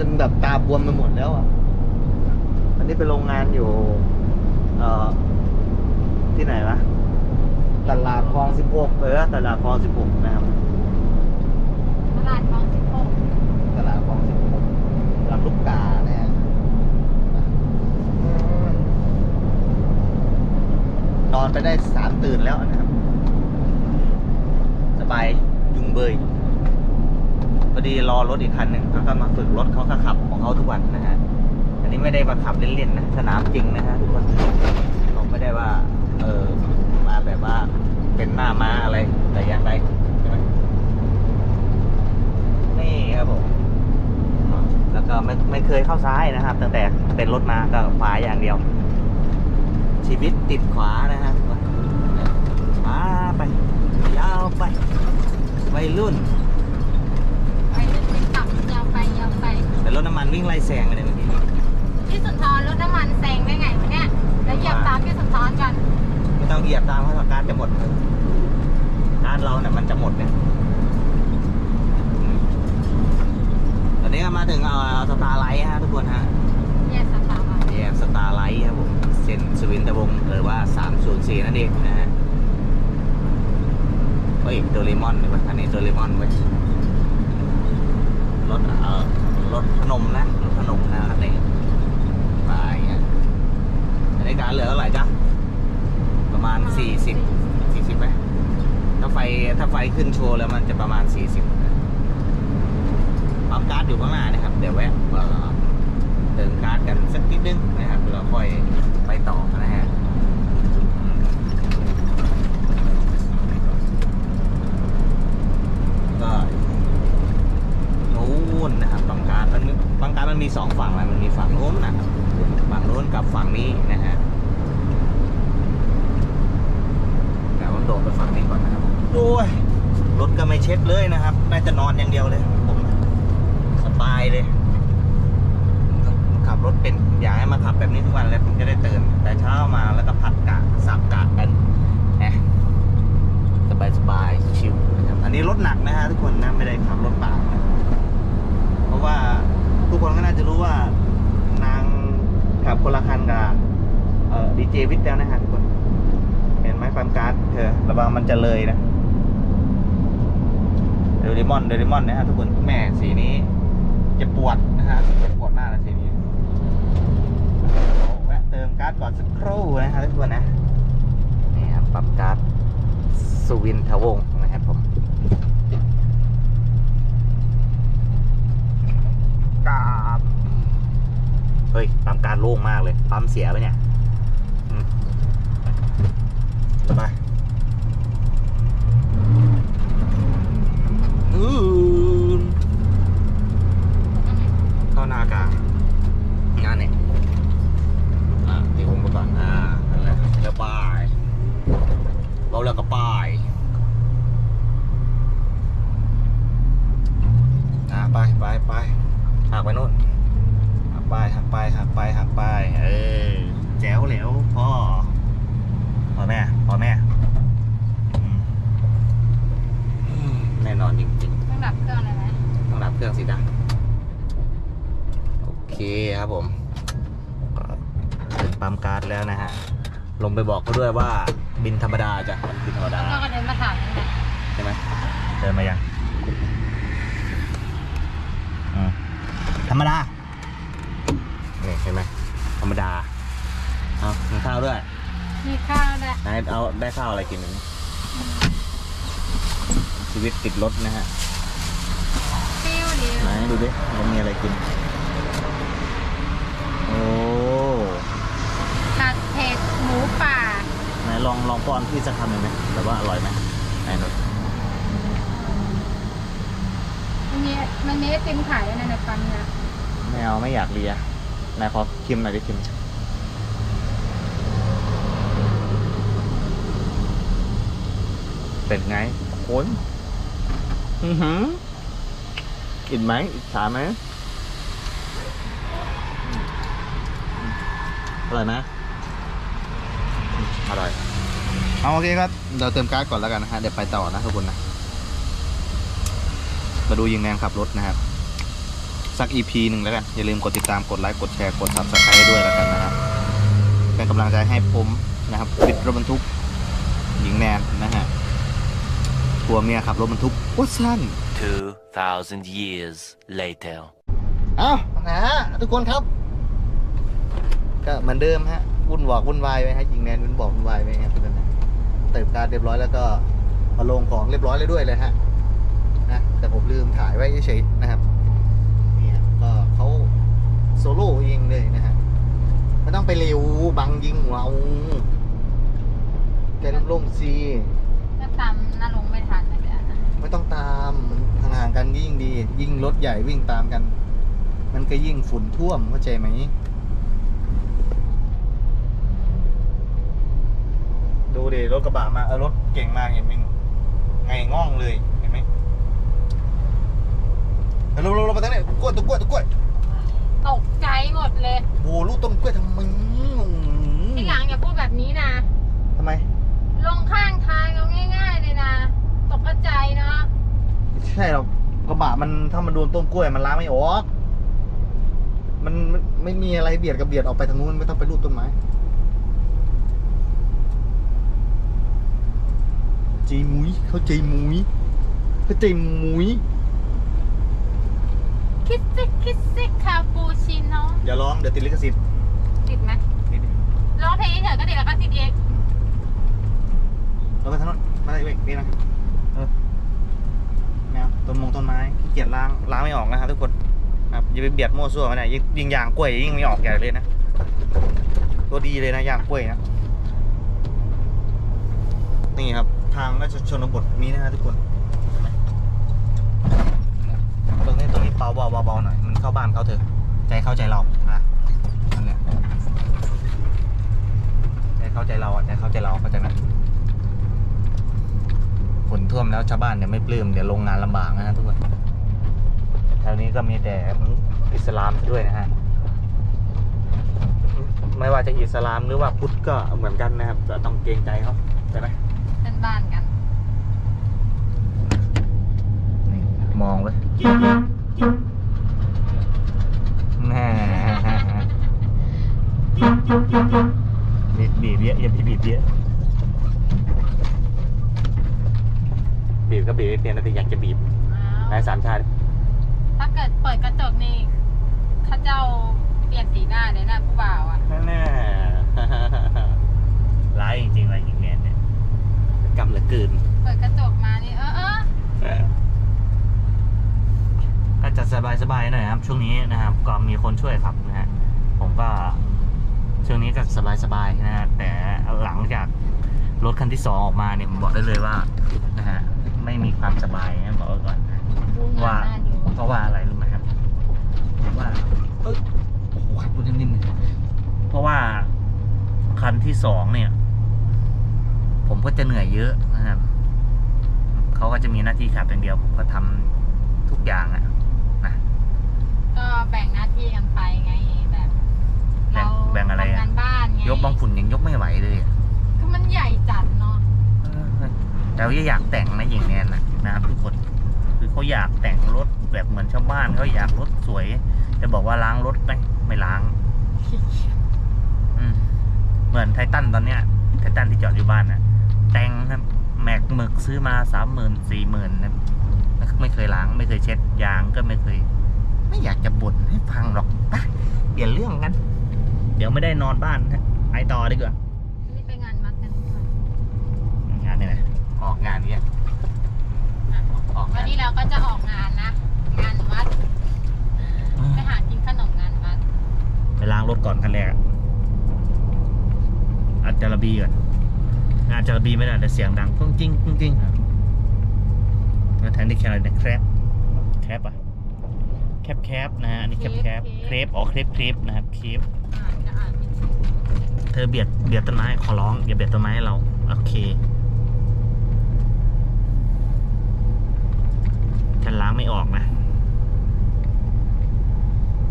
จนแบบตาบวมไปหมดแล้วอะอันนี้เป็นโรงงานอยู่ เอ่อ ที่ไหนวะตลาดคลองสิบหกเออตลาดคลองสิบหกนะครับ ตลาดคลองสิบหกตลาดคลองสิบหกลำลูกกานะฮะนอนไปได้สามตื่นแล้วนะครับ สบายยุงเบยพอ ดีรอรถอีกคันหนึ่งเขาก็มาฝึกรถเขาก็ขับของเขาทุกวันนะฮะอันนี้ไม่ได้มาขับเล่นๆนะสนามจริงนะฮะทุกคนผมไม่ได้ว่า เออมาแบบว่าเป็นหน้าม้าอะไรแต่อย่างใดใช่ไหมนี่ครับผมแล้วก็ไม่ไม่เคยเข้าซ้ายนะครับ ตั้งแต่เป็นรถมาก็ขวาอย่างเดียว ชีวิตติดขวานะฮะมาไปยาวไปวัยรุ่น ไปเล่นติ๊กต็อกยาวไปยาวไป แต่รถน้ำมันวิ่งไล่ แซงกันเลยเมื่อกี้พี่สุนทรรถน้ำมันแซงได้ไงวะเนี่ยแล้วเหยียบตามพี่สุนทรกันไม่ต้องเหยียบตามเพราะว่าการดจะหมดการดเราเนี่ยมันจะหมดเนี่ยอืมตอนนี้ก็มาถึงเอาสตาร์ไลท์ฮะทุกคนฮะแยกสตาร์บัคแยกสตาร์ไลท์ครับผมเส้นสวินทวงศ์หรือว่า 304 นั่นเองนะฮะเฮ้ยโดเรมอนเลยป่ะอันนี้โดเรมอนเว้ยรถเอ่อรถพนมนะรถพนมนะอันนี้ไปอะอันนี้การเหลือเท่าไหร่จ๊ะ ประมาณ 40 40ไหมถ้าไฟถ้าไฟ ขึ้นโชว์แล้วมันจะประมาณ 40ปั๊มการ์ดอยู่ข้างหน้านะครับ เดี๋ยวแวะเอ่อเดินการ์ดกันสักนิดนึงนะครับแล้วค่อยไปต่อนะฮะก็นู้นนะครับปั๊มการ์ดมันปั๊มการ์ดมันมีสองฝั่งนะมันมีฝั่งโน้นนะครับฝั่งโน้นกับฝั่งนี้นะฮะแต่ว่าโดดไปฝั่งนี้ก่อนนะครับโอ้ย รถก็ไม่เช็ดเลยนะครับ น่าจะนอนอย่างเดียวเลยผมสบายเลย ขับรถเป็นอยากให้มาขับแบบนี้ทุกวันเลยผมจะได้ตื่นแต่เช้ามาแล้วก็พักกะสับกะกันนะสบายสบายชิวนะครับอันนี้รถหนักนะฮะทุกคนนะไม่ได้ขับรถเปล่านะเพราะว่าทุกคนก็น่าจะรู้ว่านางขับคนละคันกับเอ่อดีเจวิทย์แล้วนะฮะทุกคน เห็นไหมความการ์ดเธอระวังมันจะเลยนะ เดลิมอนเดลิมอนนะฮะทุกคนแม่สีนี้จะปวดนะฮะจะปวดมากนะสีนี้แวะเติมการ์ดก่อนสักครู่นะฮะทุกคนนะนี่ครับปั๊มการ์ดสุวินทวงศ์นะครับผมกราบเฮ้ยปั๊มการ์ดโล่งมากเลยปั๊มเสียไปเนี่ยอืม ไปอืนเข้าหน้ากลางงานเนี่ยอะตีวงไปก่อน อ่านั่นแหละแล้วป้ายเราแล้วก็ป้ายอ่าไปไปไปหักไปนู่นหักไปหักไปหักไปหักไป เออ แจ๋วเหลวพ่อ พอแม่พอแม่อืมอืมแน่นอนจริง ต้องดับเครื่องเลยไหม ๆ ต้องดับเครื่องสิจ้ะโอเคครับผมก็ถึงปั๊ม การ์ดแล้วนะฮะ ลงไปบอกเขาด้วยว่าบินธรรมดาจ้ะมันบินธรรมดาแล้วก็เดินมาถามนี่แหละใช่ไหมเดินมายังอืมธรรมดานี่เห็นไหมธรรมดา เอากินข้าวด้วย มีข้าวด้วยไหนเอาได้ข้าวอะไรกินหนึ่งชีวิตติดรถนะฮะฟิวดีไหนดูดิมันมีอะไรกิน โอ้ ลองลองป้อนที่สักคำหนึ่งไหมแบบว่าอร่อยไหมไอ้รถมันมันเมสติมขายในในปันเนี่ยไม่เอาไม่อยากเลียนายขอคิมหน่อยดิชิมเป็นไงโคนอือหืออินไหมอิจฉาไหมอร่อยไหมอร่อย เอาโอเคครับเดี๋ยวเติมก๊าซก่อนแล้วกันนะฮะเดี๋ยวไปต่อนะทุกคนนะมาดูยิงแมงขับรถนะครับ สัก EP หนึ่งแล้วกัน อย่าลืมกดติดตามกดไลค์กดแชร์กด subscribe ด้วยแล้วกันนะครับเป็นกำลังใจให้ผมนะครับปิดรถบรรทุกหญิงแนนนะฮะผัวเมียขับรถบรรทุกวัดสั้น2,000 years later. เอานะฮะทุกคนครับ ก็เหมือนเดิมฮะวุ่นวอกวุ่นวายไหมฮะหญิงแนนวุ่นบอกวุ่นวายไหมครับทุกคนนะ เติมการดเรียบร้อยแล้วก็มาลงของเรียบร้อยเลยด้วยเลยฮะนะแต่ผมลืมถ่ายไว้เฉยๆนะครับนี่ฮะก็เขาโซโล่เองเลยนะฮะไม่ต้องไปเร็วบังยิงเราแกล่มๆซีก็ตามน่าลงไม่ทันนะเดี๋ยวนะไม่ต้องตามมันห่างๆกันยิ่งดี ยิ่งรถใหญ่วิ่งตามกัน มันก็ยิ่งฝุ่นท่วมเข้าใจไหม ดูดิ รถกระบะมาเออรถเก่งมากเห็นไหมหนูไงง่องเลยเห็นไหมเออลงลงลงมาทางนี้กล้วยตัวกล้วยตัวกล้วยตกใจหมดเลยโอ้ลูกต้นกล้วยทำไมที่หลังอย่าพูดแบบนี้นะทำไม ลงข้างทางเอาง่ายๆเลยนะตกใจเนาะไม่ใช่หรอกกระบะมันถ้ามันโดนต้นกล้วยมันล้างไม่ออกมันมันไม่มีอะไรเบียดกับเบียดออกไปทางนู้นไม่ต้องไปลูดต้นไม้ ใจ มุ้ยเข้าใจมุ้ยเข้าใจมุ้ยคิดซิคิดซิคาปูชิโน่อย่าร้องเดี๋ยวติดลิขสิทธิ์ติดไหมนิดนึงร้องเพลงเฉยๆก็ติดแล้วก็ติดเองเราไปทางโนู้นมาเลยเว้ยนี่นะเออแมวต้นมงต้นไม้ขี้เกียจล้างล้างไม่ออกนะครับทุกคนครับอย่าไปเบียดมั่วซั่วมันนะยิ่งยิ่งยางกล้วยยิ่งไม่ออกใหญ่เลยนะ ตัวดีเลยนะยางกล้วยนะนี่ครับ ทางก็จะชนบทนี้นะฮะทุกคนตรงนี้ตรงนี้เบาเบาเบาเบาหน่อยมันเข้าบ้านเขาเถอะใจเข้าใจเราอะนั่นแหละใจเข้าใจเราอะใจเข้าใจเราเข้าใจไหมฝนท่วมแล้วชาวบ้านเดี๋ยวไม่ปลื้มเดี๋ยวโรงงานลำบากนะฮะทุกคนแถวนี้ก็มีแต่อิสลามด้วยนะฮะไม่ว่าจะอิสลามหรือว่าพุทธก็เหมือนกันนะครับจะต้องเกรงใจเขาใช่ไหม เป็นบ้านกันนี่มองไว้ยแน่บีบบีบเยอะอย่าไปบีบเยอะบีบก็บีบไม่เปลี่ยนแต่อยากจะบีบนายสามชาติ ถ้าเกิดเปิดกระจกนี่เข้าเจ้าเปลี่ยนสีหน้าเลยนะผู้บ่าวอะ แน่ ร้ายจริงๆเลยหญิงแมนเนี่ยกำเหลือเกิน เปิดกระจกมานี่เออเออ ก็ จะสบายๆหน่อยครับ ช่วงนี้นะครับก็มีคนช่วยขับนะฮะผมก็ช่วงนี้ก็สบายๆนะฮะแต่หลังจากรถคันที่สองออกมาเนี่ยผมบอกได้เลยว่านะฮะไม่มีความสบายนะบอกไว้ก่อนนะว่าเพราะว่าอะไรรู้ไหมครับว่าเอยโอ้โหขับรถนิ่มๆเพราะว่าคันที่สองเนี่ย ผมก็จะเหนื่อยเยอะนะครับเขาก็จะมีหน้าที่ขับอย่างเดียว ผมก็ทำทุกอย่างอะนะ ก็แบ่งหน้าที่กันไปไงแบบ แบ่งแบ่งอะไรอะ ทำงาน บ้านไงยกบางฝุ่นยังยกไม่ไหวเลยอะคือมันใหญ่จัดเนาะเออแต่ว่าอยากแต่งนะอย่างแนนนะนะครับทุกคน คือเขาอยากแต่งรถแบบเหมือนชาวบ้านเขาอยากรถสวย จะบอกว่าล้างรถไหมไม่ล้าง อืมเหมือนไททันตอนเนี้ยไททันที่จอดอยู่บ้านนะแต่งครับแม็กหมึกซื้อมาสามหมื่นสี่หมื่นนะไม่เคยล้างไม่เคยเช็ดยางก็ไม่เคย ไม่อยากจะบ่นให้ฟังหรอกไปเปลี่ยนเรื่องกัน เดี๋ยวไม่ได้นอนบ้านฮะ ไปต่อดีกว่านี่ไปงานวัดกันดีกว่างานนี่นะออกงานเนี้ยอะออกวังานนนี้เราก็จะออกงานนะ งานวัด ไปหากินขนมงานวัด ไปล้างรถก่อนคันแรกอะอัดจารบีก่อนอัดจารบีไม่ได้แต่เสียงดังกุ้งกิ้งกุ้งกิ้งครับแล้วแทนที่แคร์นะแครปแครปอะแคปแคปนะฮะอันนี้แคปแคปเครปอ๋อเครปเครปนะครับเครป อ่า เธอเบียดเบียดต้นไม้ขอร้องอย่าเบียดต้นไม้เรา โอเคฉันล้างไม่ออกนะ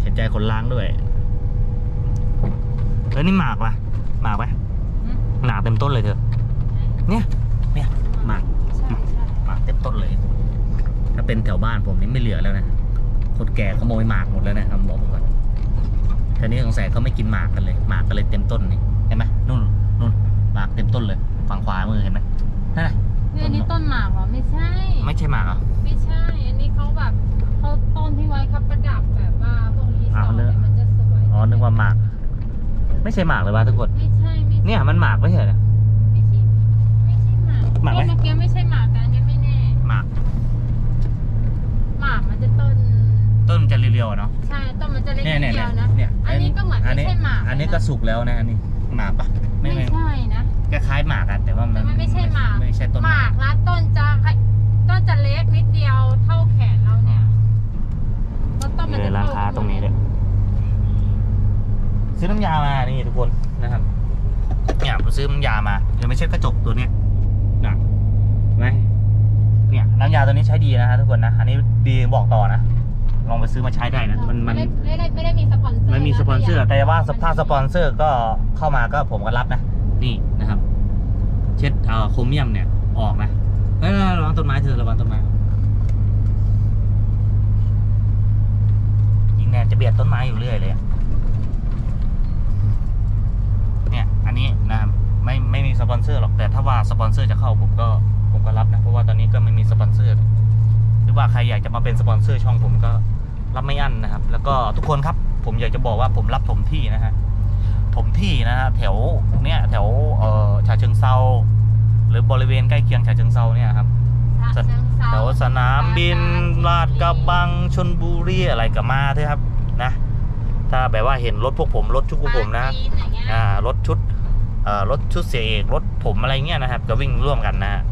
เห็นใจคนล้างด้วยเอ้ยนี่หมากวะหมากปะหนาเต็มต้นเลยเธอ เนี่ย เนี่ยหมากหมากเต็มต้นเลย ถ้าเป็นแถวบ้านผมนี่ไม่เหลือแล้วนะคนแก่ขโมยหมากหมดแล้วนะครับบอก ผมก่อนทีนี้สงสัยเขาไม่กินหมากกันเลย หมากก็เลยเต็มต้นนี่เห็นไหมนู่นนู่นหมากเต็มต้นเลย ฝั่งขวามือเห็นไหมนั่นน่ะนี่อันนี้ต้นหมากเหรอ ไม่ใช่ ไม่ใช่หมากเหรอไม่ใช่ อันนี้เขาแบบเขาต้นที่ไว้ครับประดับแบบว่าพวกรีสออ้าวร์ทเนอะเนี่ยมันจะสวยอ๋อนึกว่าหมาก ไม่ใช่หมากเลยวะทุกคนไม่ใช่ไม่ใช่เนี่ยมันหมากไม่ใช่เหรอไม่ใช่ไม่ใช่หมากหมากไหมต้นเมื่อกี้ไม่ใช่หมากแต่อันนี้ไม่แน่ หมาก หมากมันจะต้น ต้นมัน จะเรียวๆอะเนาะใช่ต้นมันจะเล็กเนี่ยนิเนี่ยดเนี่เดียยวนะ เนี่ยอันนี้ก็เหมือนไม่ใช่หมากอันนี้เลยนะก็สุกแล้วนะอันนี้หมากปะไม่ไม่ไม่ใช่นะ คล้ายๆหมากอะแต่ว่ามันแต่มันไม่ใช่หมาก ไม่ใช่ต้นหมากละต้นจะต้นจะเล็กนิดเดียวเท่าแขนเราเนี่ยแล้วต้นมันเลจะยราคาตรงนี้เลยซื้อน้ำยามานี่ทุกคนนะครับเนี่ยผมซื้อน้ำยามาเดี๋ยวไม่ใช่กระจกตัวเนี้ยนะเห็นไหมเนี่ยน้ำยาตัวนี้ใช้ดีนะฮะทุกคนนะอันนี้ดีบอกต่อนะ ลองไปซื้อมาใช้ได้นะมันมันไม่ได้ไม่ได้ไม่ได้มีสปอนเซอร์ไม่มีสปอนเซอร์ะแต่ว่าถ้าสปอนเซอร์ก็เข้ามาก็ผมก็รับนะ นี่นะครับ เช็ดเอ่อโครเมียมเนี่ยออกนะเอ้ยระวังต้นไม้เธอระวังต้นไม้ยิงแนนจะเบียดต้นไม้อยู่เรื่อยเลยอะเนี่ยอันนี้นะครับไม่ไม่มีสปอนเซอร์หรอกแต่ถ้าว่าสปอนเซอร์จะเข้าผมก็ผมก็รับนะ เพราะว่าตอนนี้ก็ไม่มีสปอนเซอร์หรือว่าใครอยากจะมาเป็นสปอนเซอร์ช่องผมก็ รับไม่อั้นนะครับ แล้วก็ทุกคนครับ ผมอยากจะบอกว่าผมรับถมที่นะฮะถมที่นะฮะแถวเนี่ยแถวเอ่อฉะเชิงเซาหรือบริเวณใกล้เคียงฉะเชิงเซาเนี่ยครับฉะเชิงเทราแถวสนามบินลาดกระบังชนบุรีอะไรก็มาเถอะครับนะ ถ้าแบบว่าเห็นรถพวกผมรถชุดพวกผมนะปาจีอย่างเงี้ยอ่ารถชุดเอ่อรถชุดเสียเอกรถผมอะไรเงี้ยนะครับ ก็วิ่งร่วมกันนะฮะ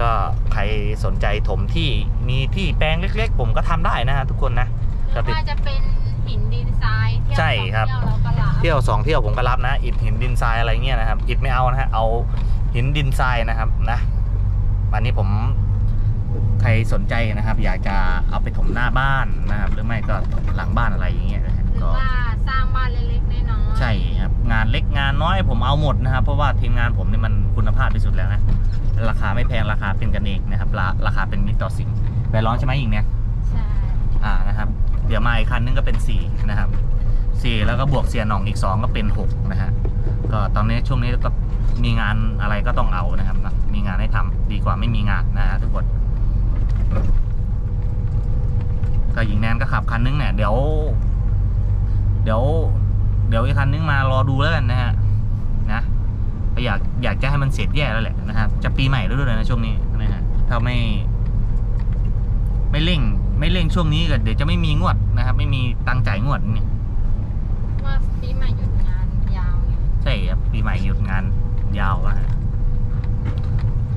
ก็ใครสนใจถมที่มีที่แปลงเล็ก ๆ ผมก็ทำได้นะฮะทุกคนนะ หรือว่าจะเป็นหินดินทรายเที่ยวใช่ครับ เที่ยวเราก็ลาเที่ยวสองเที่ยวผมก็รับนะอิฐหินดินทรายอะไรเงี้ยนะครับอิฐไม่เอานะฮะเอาหินดินทรายนะครับนะวันนี้ผมใครสนใจนะครับ อยากจะเอาไปถมหน้าบ้านนะครับ หรือไม่ก็หลังบ้านอะไรอย่างเงี้ยนะครับหรือก็ ว่าสร้างบ้านเล็กๆน้อยๆใช่ครับงานเล็กงานน้อยผมเอาหมดนะครับ เพราะว่าทีมงานผมนี่มันคุณภาพที่สุดแล้วนะราคาไม่แพงราคาเป็นกันเองนะครับราราคาเป็นมิตรต่อสิ่งแวร์ร้อนใช่ไหมอีกเนี่ยใช่ อ่านะครับ เดี๋ยวมาอีกคันนึงก็เป็น 4 นะครับ 4 แล้วก็บวกเสียหน่องอีก 2 ก็เป็น 6 นะฮะก็ตอนนี้ช่วงนี้ก็มีงานอะไรก็ต้องเอานะครับนะมีงานให้ทำดีกว่าไม่มีงานนะฮะทุกคนก็หญิงแนนก็ขับคันนึงเนี่ยเดี๋ยว เดี๋ยว เดี๋ยวอีกคันนึงมารอดูแล้วกันนะฮะนะก็อยากอยากจะให้มันเสร็จแย่แล้วแหละนะครับ จะปีใหม่แล้วด้วยนะช่วงนี้นะฮะถ้าไม่ ไม่เร่ง ไม่เร่งช่วงนี้ก็เดี๋ยวจะไม่มีงวดนะครับ ไม่มีตังค์จ่ายงวดเนี่ยว่าปีใหม่หยุดงานยาวไงใช่ครับปีใหม่หยุดงานยาวนะฮะ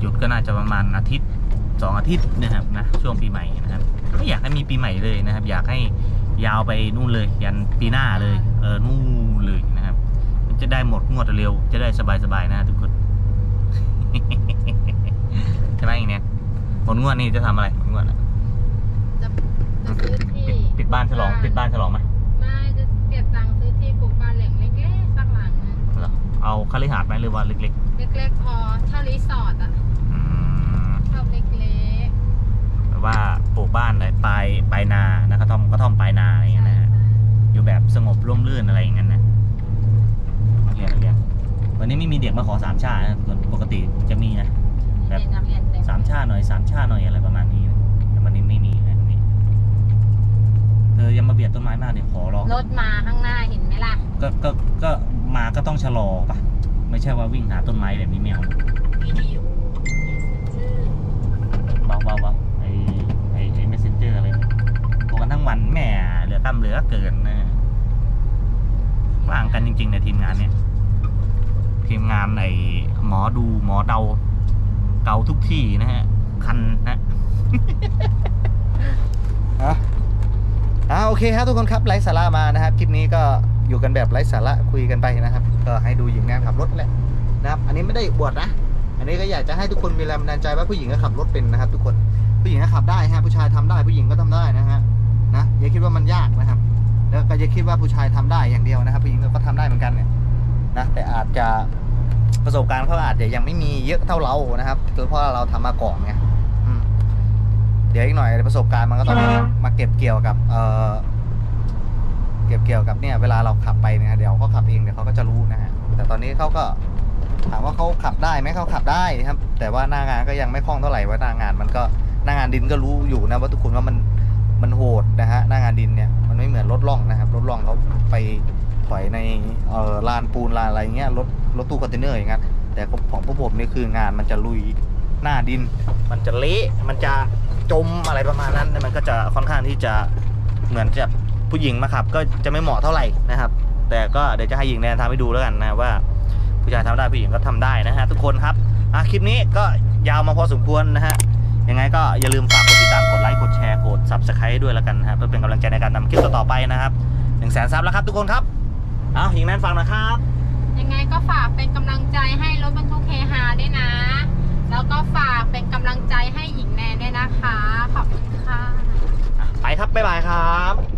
หยุดก็น่าจะประมาณอาทิตย์สองอาทิตย์นะครับนะช่วงปีใหม่นะครับไม่อยากให้มีปีใหม่เลยนะครับ อยากให้ยาวไปนู่นเลย ยันปีหน้าเลย เออนู่นเลยนะครับ มันจะได้หมดงวดเร็ว จะได้สบายๆนะทุกคนใช่ไหมอีกเนี่ยหมดงวดนี่จะทำอะไรหมดงวดอะจะ จะซื้อที่ปิดปิดบ้านฉลองปิดบ้านฉลองไหมไม่จะเก็บตังค์ซื้อที่ปลูกบ้านเหล่งเล็กๆสักหลังนึงเหรอเอาคฤหาสน์ไหมหรือว่าเล็กเล็กๆพอเท่ารีสอร์ทอะๆอืมชอบเล็กแบบว่าปลูกบ้านอะไรปลายปลายนานะกระท่อมกระท่อมปลายนาๆอย่างเงี้ยนะฮะอยู่แบบสงบร่มรื่นอะไรอย่างเงี้ยนะนักเรียนนักเรียนวันนี้ไม่มีเด็กมาขอสามชาตินะส่วนปกติจะมีนะเรียนนักเรียนเต็มสามชาติหน่อยสามชาติหน่อยอะไรประมาณนี้นะแต่วันนี้ไม่มีนะวันนี้ เธออยังมาเบียดต้นไม้มากเดี๋ยวขอร้องรถมาข้างหน้าเห็นไหมล่ะ ก็ก็ก็มาก็ต้องชะลอปะไม่ใช่ว่าวิ่งหาต้นไม้แบบนี้ไม่เอาวิดีโอเบาเบาเบาไอไอไอเมสเซนเจอร์อะไรเนี่ยโทรกันทั้งวันแหม่เหลือตั้มเหลือเกินนะว่างกันจริงๆในทีมงานเนี่ย ทีมงานไอหมอดูหมอเดา เกาทุกที่นะฮะ คันนะอะ อ่าโอเคครับทุกคนครับไร้สาระมานะครับคลิปนี้ก็อยู่กันแบบไร้สาระคุยกันไปนะครับ ก็ให้ดูหญิงแนนขับรถแหละนะครับ อันนี้ไม่ได้บวชนะ อันนี้ก็อยากจะให้ทุกคนมีแรงบันดาลใจว่าผู้หญิงก็ขับรถเป็นนะครับ ทุกคนผู้หญิงก็ขับได้ฮะผู้ชายทำได้ผู้หญิงก็ทำได้นะฮะนะอย่าคิดว่ามันยากนะครับ แล้วก็อย่าคิดว่าผู้ชายทำได้อย่างเดียวนะครับ ผู้หญิงก็ทำได้เหมือนกันเนี่ยนะแต่อาจจะประสบการณ์เขาอาจจะยังไม่มีเยอะเท่าเรานะครับเพราะเราทำมาก่อนไง เดี๋ยวอีกหน่อยประสบการณ์มันก็ต้องมาเก็บเกี่ยวกับเอ่อเก็บเกี่ยวกับเนี่ยเวลาเราขับไปเนี่ยเดี๋ยวเขาขับเองเดี๋ยวเขาก็จะรู้นะฮะแต่ตอนนี้เขาก็ถามว่าเขาขับได้ไหมเขาขับได้ครับ แต่ว่าหน้างานก็ยังไม่คล่องเท่าไหร่ว่าหน้างานมันก็หน้างานดินก็รู้อยู่นะว่าทุกคนว่ามันมันโหดนะฮะหน้างานดินเนี่ยมันไม่เหมือนรถล่องนะครับรถล่องเขาไปถอยในเอ่อลานปูนลานอะไรเงี้ยรถรถตู้คอนเทนเนอร์อย่างเงี้ยแต่ของพวกผมนี่คืองานมันจะลุยหน้าดิน มันจะเละมันจะ จมอะไรประมาณนั้นมันก็จะค่อนข้างที่จะเหมือนจะผู้หญิงมาขับ ก็จะไม่เหมาะเท่าไหร่นะครับ แต่ก็เดี๋ยวจะให้หญิงแนนทำให้ดูแล้วกันนะว่า ผู้ชายทำได้ผู้หญิงก็ทำได้นะฮะทุกคนครับอะคลิปนี้ก็ยาวมาพอสมควรนะฮะยังไงก็อย่าลืมฝากกดติดตามกดไลค์กดแชร์กดซับสไครต์ด้วยแล้วกันนะเพื่อเป็นกำลังใจในการทำคลิปต่อไปนะครับหนึ่งแสนซับแล้วครับทุกคนครับเอาหญิงแนนฟังนะครับ ยังไงก็ฝากเป็นกำลังใจให้รถบรรทุกเฮฮาด้วยนะ แล้วก็ฝากเป็นกำลังใจให้หญิงแนนด้วยนะคะ ขอบคุณค่ะ ไปครับ บ๊ายบายครับ